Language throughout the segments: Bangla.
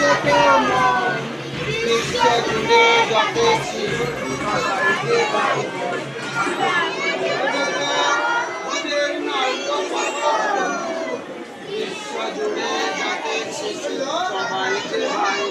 থেকে আমরা বিশ্বে ঘুরে যাতেছি যাতে শিশু সবাইকে ভাই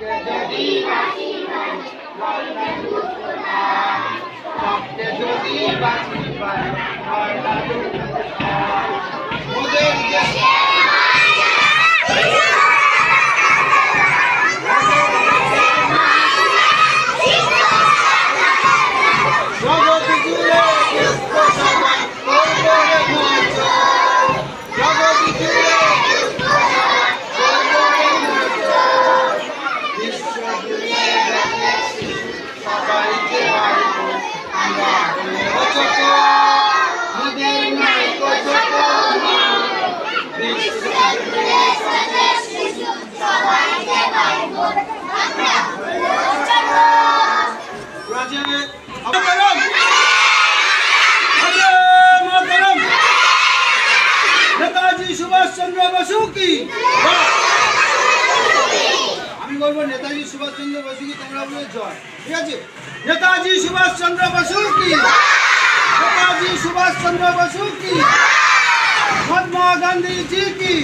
যদি বাঁচি পাই সুভাষচন্দ্র বসু কি তোমরা বলে জয়? ঠিক আছে? নেতাজি সুভাষচন্দ্র বসু কি? নেতাজি সুভাষচন্দ্র বসু কি? মহাত্মা গান্ধীজি কি?